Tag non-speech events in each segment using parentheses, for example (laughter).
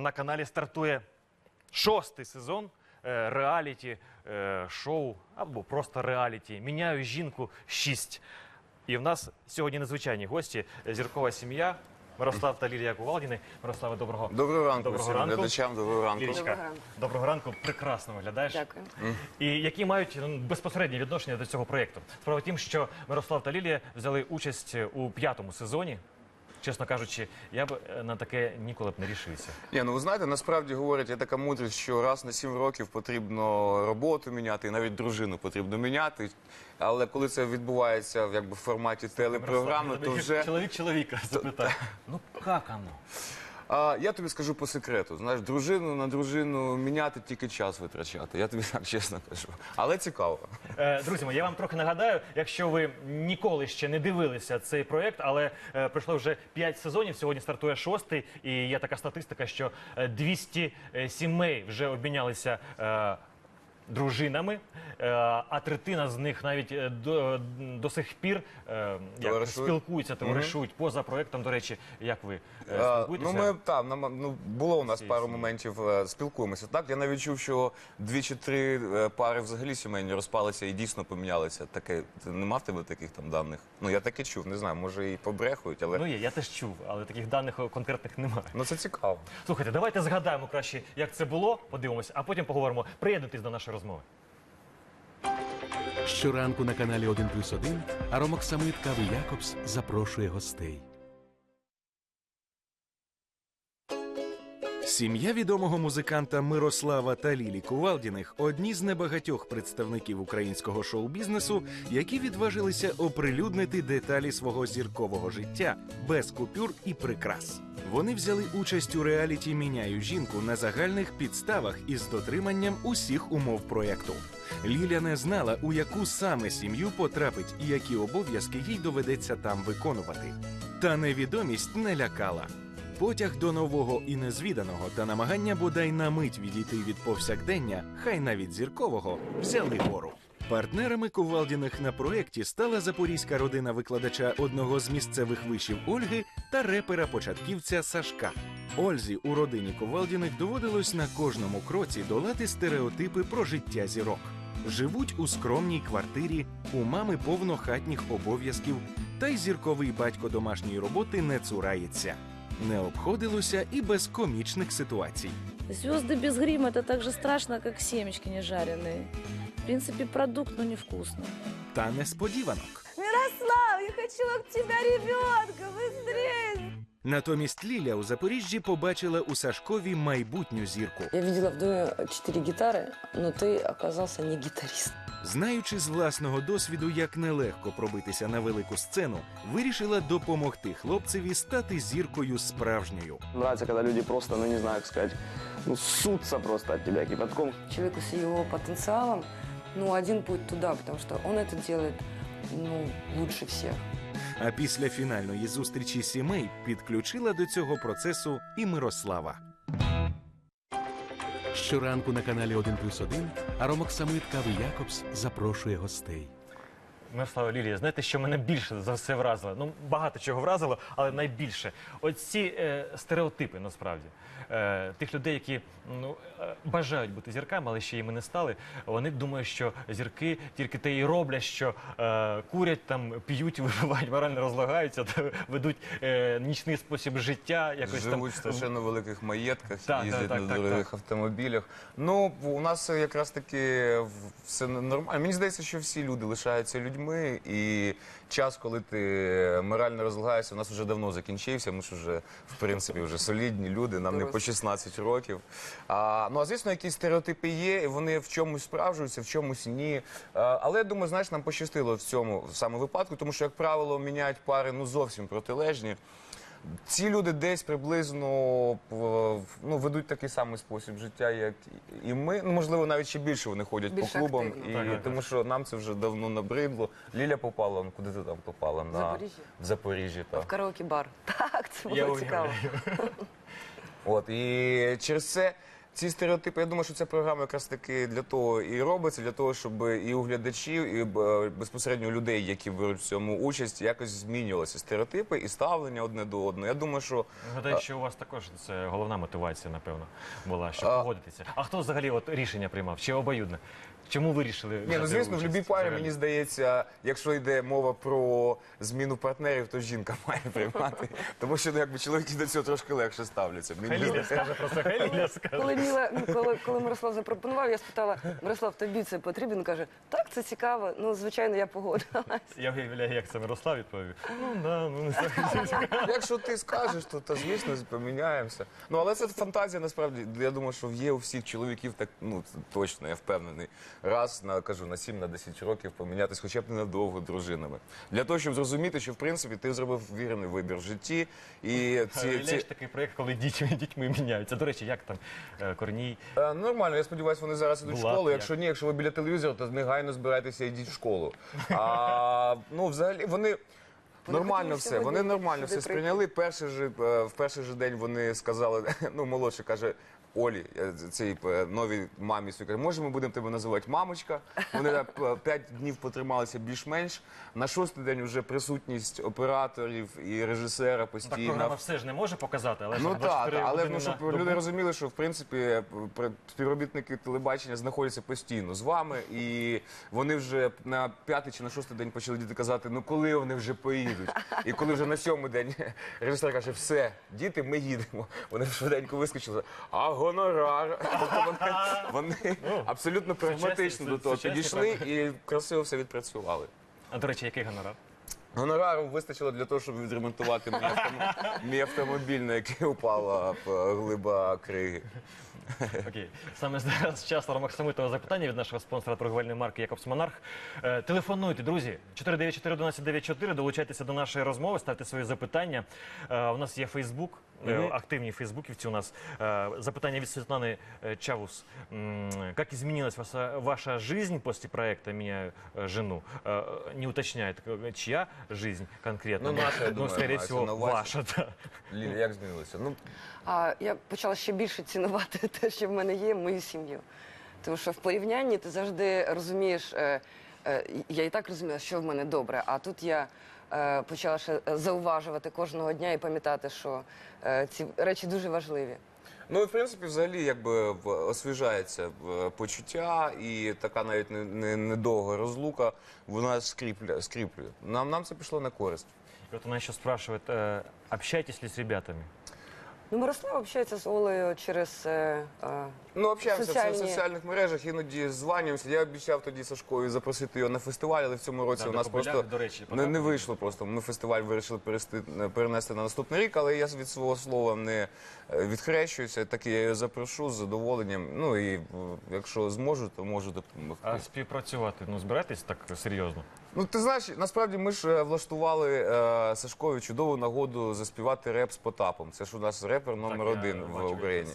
на каналі стартує шостий сезон е, реаліті е, шоу або просто реаліті. Міняю жінку 6. І в нас сьогодні незвичайні гості. е, Зіркова сім'я. Мирослав та Лілія Кувалдіни. Мирославе, доброго Доброго ранку Доброго всім ранку. глядачам, доброго ранку. Лілічка, Доброго ранку. доброго ранку. Прекрасно виглядаєш. Дякую. І які мають ну, безпосереднє відношення до цього проєкту. Справа в тім, що Мирослав та Лілія взяли участь у п'ятому сезоні. Чесно кажучи, я б е, на таке ніколи б не рішився. Ні, ну ви знаєте, насправді говорять, є така мудрість, що раз на сім років потрібно роботу міняти, і навіть дружину потрібно міняти. Але коли це відбувається в якби в форматі телепрограми, то вже чоловік чоловіка запитає. Ну як воно? А, я тобі скажу по секрету. Знаєш, дружину на дружину міняти тільки час витрачати. Я тобі (laughs) так чесно кажу. Але цікаво. Е, Друзі мої, я вам трохи нагадаю, якщо ви ніколи ще не дивилися цей проект, але е, пройшло вже 5 сезонів, сьогодні стартує шостий, і є така статистика, що е, 200 сімей вже обмінялися. е, Дружинами, е, а третина з них навіть е, до, до сих пір е, як, Товаришують. спілкуються, товаришують поза проєктом. До речі, як ви е, спілкуєтеся? Ну, ми там нам ну було у нас Всі пару моментів. е, Спілкуємося. Так я навіть чув, що дві чи три е, пари взагалі сімейні розпалися і дійсно помінялися. Таке ти нема в тебе таких там даних? Ну я таке чув. Не знаю, може і побрехують, але Ну є, я теж чув, але таких даних е, конкретних немає. ну це цікаво. Слухайте, давайте згадаємо краще, як це було, подивимося, а потім поговоримо. Приєднуйтесь до нашої розмови. Щоранку на каналі 1 плюс 1 Аромок Самит Кави Якобс запрошує гостей. Сім'я відомого музиканта Мирослава та Лілі Кувалдіних одні з небагатьох представників українського шоу-бізнесу, які відважилися оприлюднити деталі свого зіркового життя без купюр і прикрас. Вони взяли участь у реаліті Міняю жінку на загальних підставах із дотриманням усіх умов проєкту. Ліля не знала, у яку саме сім'ю потрапить і які обов'язки їй доведеться там виконувати. Та невідомість не лякала. Потяг до нового і незвіданого та намагання бодай на мить відійти від повсякдення, хай навіть зіркового, взяли гору. Партнерами Ковалдіних на проєкті стала запорізька родина викладача одного з місцевих вишів Ольги та репера-початківця Сашка. Ользі у родині Ковалдіних доводилось на кожному кроці долати стереотипи про життя зірок. Живуть у скромній квартирі, у мами повно хатніх обов'язків, та й зірковий батько домашньої роботи не цурається Не обходилося і без комічних ситуацій. Звезды без грима это так же страшно, как семечки не жареные. В принципе, продукт, но невкусный. Та несподіванок. Мирослав, я хочу от тебя ребенка, быстрее! Натомість Ліля у Запоріжжі побачила у Сашкові майбутню зірку. Я видела в доме четыре гитары, но ты оказался не гитарист. Знаючи з власного досвіду, як нелегко пробитися на велику сцену, вирішила допомогти хлопцеві стати зіркою справжньою. Нравится, когда люди просто, ну не знаю, как сказать, ну ссутся просто от тебя кипятком. Человеку с его потенциалом, ну, один путь туда, потому что он это делает, ну, лучше всех. А після фінальної зустрічі сімей підключила до цього процесу і Мирослава. Щоранку на каналі 1 плюс 1 Аромок Самит Кави Якобс запрошує гостей. Мирослава Лілія, знаєте, що мене більше за все вразило? Ну, багато чого вразило, але найбільше. Оці е, стереотипи насправді. Е, тих людей, які ну, е, бажають бути зірками, але ще їми не стали. Вони думають, що зірки тільки те і роблять, що е, курять, там, п'ють, (laughs) випивають, морально розлагаються, та ведуть е, нічний спосіб життя. Якось Живуть там страшенно великих маєтках, Так, їздять так, так, на так, дорогих так. автомобілях. Ну, у нас якраз таки все нормально. Мені здається, що всі люди лишаються людьми, і час, коли ти морально розлагаєшся, у нас вже давно закінчився. Ми ж вже, в принципі, вже солідні люди, нам не по 16 років. А, ну, а звісно, якісь стереотипи є, і вони в чомусь справжуються, в чомусь ні. А, але я думаю, знаєш, нам пощастило в цьому саме випадку, тому що, як правило, міняють пари ну зовсім протилежні. Ці люди десь приблизно в- ну, ведуть такий самий спосіб життя, як і ми. Ну, можливо, навіть ще більше вони ходять більше по клубам, активні. і Так, так, тому що нам це вже давно набридло. Ліля попала, ну куди ти там попала? В Запоріжжі. Так. В караоке-бар. (laughs) Так, це Я було цікаво. уявляю. (laughs) От і через це. Ці стереотипи, я думаю, що ця програма якраз таки для того і робиться, для того, щоб і у глядачів, і е, безпосередньо у людей, які беруть в цьому участь, якось змінювалися стереотипи і ставлення одне до одного. Я думаю, що Гадаю, що у вас також це головна мотивація, напевно, була, щоб погодитися. А хто взагалі от рішення приймав? Чи обоюдне? Чому вирішили? Ні, ну звісно, в будь-якій парі, мені здається, якщо йде мова про зміну партнерів, то жінка (laughs) має приймати. Тому що ну, якби чоловіки до цього трошки легше ставляться. Мені здається. скаже про це, хай скаже. Коли, Міла, ну, коли, коли Мирослав запропонував, я спитала, Мирослав, тобі це потрібно? Він каже, так, це цікаво. Ну, звичайно, я погодилась. Я уявляю, як це Мирослав відповів. Ну да, ну не знаю. Якщо ти скажеш, то, то звісно поміняємося. Ну але це фантазія насправді. Я думаю, що є у всіх чоловіків так ну точно, я впевнений. Раз на кажу на 7 на 10 років помінятися, хоча б ненадовго дружинами. Для того, щоб зрозуміти, що в принципі ти зробив вірний вибір в житті. І (laughs) ці, ці... такий проєкт, коли дітьми, (laughs) дітьми міняються. До речі, як там е, Корній? Е, Нормально, я сподіваюся, вони зараз ідуть в школу. як? Якщо ні, якщо ви біля телевізора, то негайно збирайтеся і йдіть в школу. (laughs) А ну, взагалі, вони. Нормально все, вони нормально все сприйняли. Перший же, е, в перший же день вони сказали, ну молодший каже. Олі, е, цій е, новій мамі своїй каже, може ми будемо тебе називати мамочка. Вони так, е, (laughs) п'ять днів потрималися більш-менш. На шостий день вже присутність операторів і режисера постійно. Так програма все ж не може показати, але ж Ну так, 24 але години ну, щоб на люди добу. розуміли, що в принципі пр- співробітники телебачення знаходяться постійно з вами, і вони вже на п'ятий чи на шостий день почали діти казати, ну коли вони вже поїдуть. І коли вже на сьомий день (laughs) режисер каже, все, діти, ми їдемо. Вони швиденько вискочили. А гонорар. (laughs) Тобто вони, (laughs) вони абсолютно прагматично до того сучасні підійшли і красиво все відпрацювали. А до речі, який гонорар? Гонорару вистачило для того, щоб відремонтувати мій, автом- мій автомобіль, на який упала е, глиба криги. Окей, саме зараз час Максимитова запитання від нашого спонсора торговельної марки Якобс Монарх. Е, телефонуйте, друзі. 494-1194, долучайтеся до нашої розмови, ставте свої запитання. Е, у нас є Фейсбук, е, активні фейсбуківці у нас. Е, запитання від Світлани е, Чавус. М, Как изменилась ваша, ваша жизнь после проекта «Меняю э, жену»? Э, Не уточняет, э, чья жизнь конкретно. Ну, наша, я Но, думаю, скорее мається всего, на увазі. ваша, да. Ліля, як змінилося? Ну, А я почала ще більше цінувати (laughs) те, що в мене є, мою сім'ю. Тому що в порівнянні ти завжди розумієш, е, е, я і так розуміла, що в мене добре, а тут я е, почала ще зауважувати кожного дня і пам'ятати, що е, ці речі дуже важливі. Ну і в принципі, взагалі, якби освіжається почуття, і така навіть не, не, недовга розлука, вона скріплює, скріплює. Нам, нам це пішло на користь. И вот она еще спрашивает, общаетесь ли с ребятами? Ну, Мирослав общається з Олею через е, е, Ну, общаємося в соціальних мережах, іноді званюємося. Я обіцяв тоді Сашкові запросити його на фестиваль, але в цьому році Да, у нас Кобиляк, просто до речі, не, не потрапили. вийшло. Просто ми фестиваль вирішили перести- перенести на наступний рік, але я від свого слова не е, відхрещуюся. Так я його запрошу з задоволенням. Ну і е, якщо зможу, то можу допомогти. А співпрацювати, ну збираєтесь так серйозно? Ну ти знаєш, насправді ми ж е, влаштували е, Сашкові чудову нагоду заспівати реп з Потапом. Це ж у нас репер номер я один бачу, в Україні.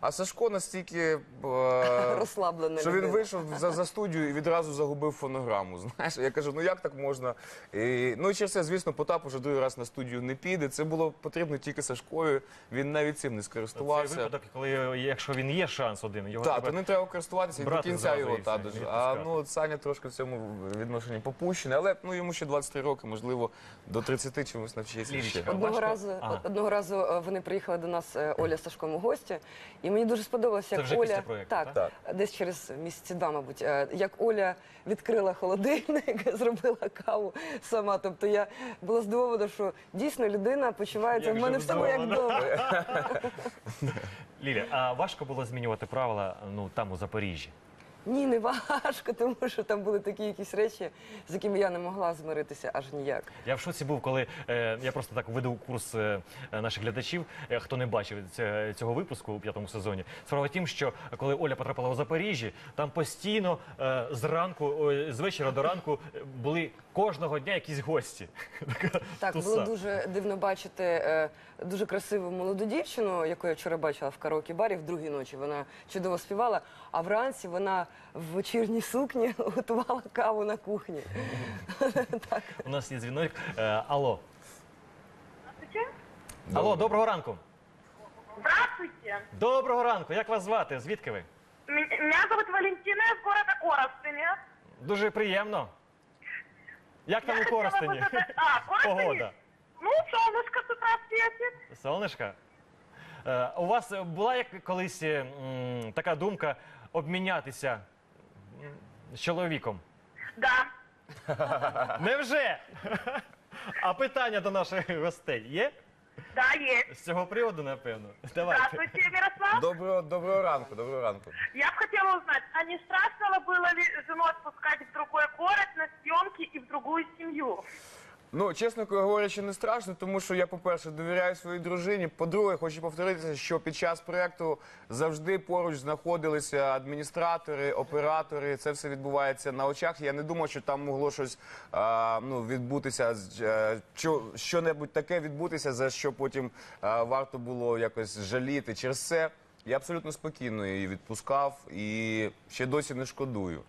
А Сашко настільки (laughs) е, розслаблена що він людина. вийшов за, за студію і відразу загубив фонограму. (laughs) Знаєш, я кажу, ну як так можна? І, ну і через це, звісно, Потап уже другий раз на студію не піде. Це було потрібно тільки Сашкові. Він навіть цим не Цей скористувався. випадок, коли якщо він є шанс один, його Так, то треба... не треба користуватися і до брати кінця зразу його і та дуже. А відпускати. ну от Саня трошки в цьому відношенні попущений, але ну йому ще 23 роки, можливо, до 30 чомусь навчиться Лілічка. Одного разу, Ага. одного разу е, вони приїхали до нас е, Оля з Сашком у гості, і мені дуже сподобалося, Це як вже Оля після проєкту, так, так? десь через місяці два, мабуть, е, як Оля відкрила холодильник, (laughs) зробила каву сама. Тобто я була здивована, що дійсно людина почувається Як в мене в себе як вдома. Ліля, а важко було змінювати правила ну там у Запоріжжі? Ні, не важко, тому що там були такі якісь речі, з якими я не могла змиритися аж ніяк. Я в шоці був, коли е, я просто так веду курс е, наших глядачів, е, хто не бачив ця- цього випуску у п'ятому сезоні. Справа в тім, що коли Оля потрапила у Запоріжжі, там постійно е, зранку, ой, з вечора до ранку е, були кожного дня якісь гості. (laughs) Така Так, туса. було дуже дивно бачити е, дуже красиву молоду дівчину, яку я вчора бачила в караоке барі в другій ночі. Вона чудово співала, а вранці вона в вечірній сукні (laughs) готувала каву на кухні. (laughs) У нас є дзвінок. Е, алло. Алло, доброго ранку. Здравствуйте. Здравствуйте. Доброго ранку. Як вас звати? Звідки ви? М- Меня зовут Валентина из города Коростыня. Дуже приємно. Як там Я у хотела бы Коростені? задать- А, Коростень? Погода. Ну, солнышко с утра светит. Сонечка. Е, у вас була як колись е, м, така думка обмінятися м, з чоловіком? Да. (laughs) Невже? (laughs) А питання до наших гостей є? Да, есть. З цього приводу, напевно. Давайте. Здравствуйте, Мирослав. Доброго, доброго ранку, доброго ранку. Я бы хотела узнать, а не страшно было ли жену отпускать в другой город на съемки и в другую семью? Ну, чесно говорячи, не страшно, тому що я, по-перше, довіряю своїй дружині. По-друге, хочу повторитися, що під час проекту завжди поруч знаходилися адміністратори, оператори. Це все відбувається на очах. Я не думав, що там могло щось а, ну, відбутися, е, що, що-небудь таке відбутися, за що потім а, варто було якось жаліти. Через це я абсолютно спокійно її відпускав і ще досі не шкодую.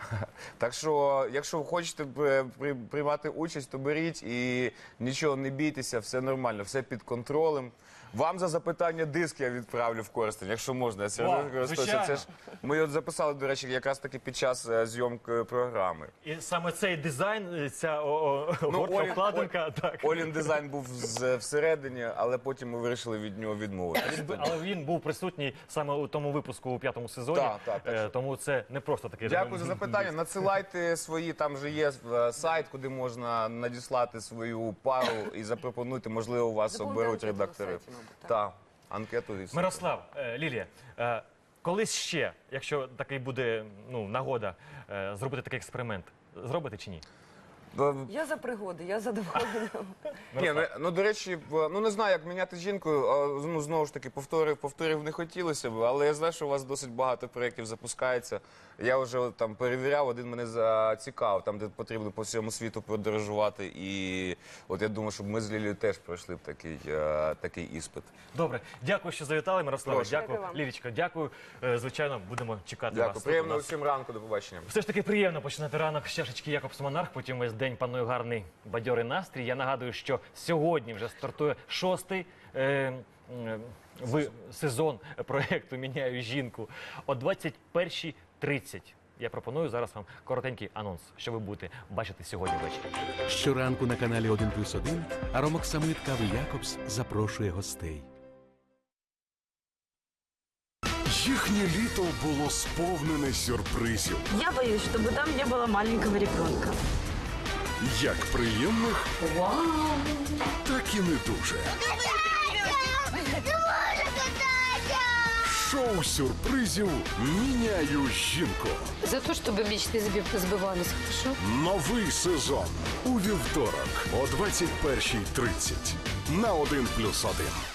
(laughs) Так що, якщо ви хочете е, приймати участь, то беріть і нічого не бійтеся, все нормально, все під контролем. Вам за запитання диск я відправлю в Коростень, якщо можна. Я Вау, користуюся. Це ж ми от записали, до речі, якраз таки під час е, зйомки програми. І саме цей дизайн, е, ця о, о, горка Олі- вкладинка, так. Олін дизайн був з- всередині, але потім ми вирішили від нього відмовитися. Він Але він був присутній саме у тому випуску у п'ятому сезоні. Так, так, так. Е, Тому це не просто такий Дякую за запитання. Надсилайте свої, там вже є е, сайт, куди можна надіслати свою пару і запропонуйте, можливо, вас Заповнити оберуть на редактори. сайті, мабуть, так. Так, анкету і все. Мирослав, е, Лілія, е, колись ще, якщо такий буде ну, нагода е, зробити такий експеримент, зробите чи ні? Я за пригоди, я задоволена. Ні, ну, ну до речі, ну не знаю, як міняти жінку. а, Ну знову ж таки, повторив, повторів не хотілося б, але я знаю, що у вас досить багато проєктів запускається. Я вже от там перевіряв, один мене зацікавив, там де потрібно по всьому світу подорожувати. І от я думаю, щоб ми з Лілією теж пройшли б такий, е, такий іспит. Добре, дякую, що завітали, Мирославе. Прошу. Дякую, Дякую вам. Лілічка. Дякую. Е, Звичайно, будемо чекати Дякую. вас. Приємного тут у нас. всім ранку, до побачення. Все ж таки приємно починати ранок з чашечки Якобс Монарх. Потім весь день панує гарний бадьорий настрій. Я нагадую, що сьогодні вже стартує шостий. Е, м, ви, сезон проєкту Міняю жінку о 21.30. Я пропоную зараз вам коротенький анонс, що ви будете бачити сьогодні ввечері. Щоранку на каналі 1 плюс 1 Аромоксамит Кави Якобс запрошує гостей. Їхнє літо було сповнене сюрпризів, Я боюсь, чтобы там не было маленького ребенка. як приємних, так і не дуже. Шоу сюрпризів Міняю жінку. За то, чтобы мечты сбывались, хорошо? Новий сезон у вівторок о 21.30 на 1 плюс 1.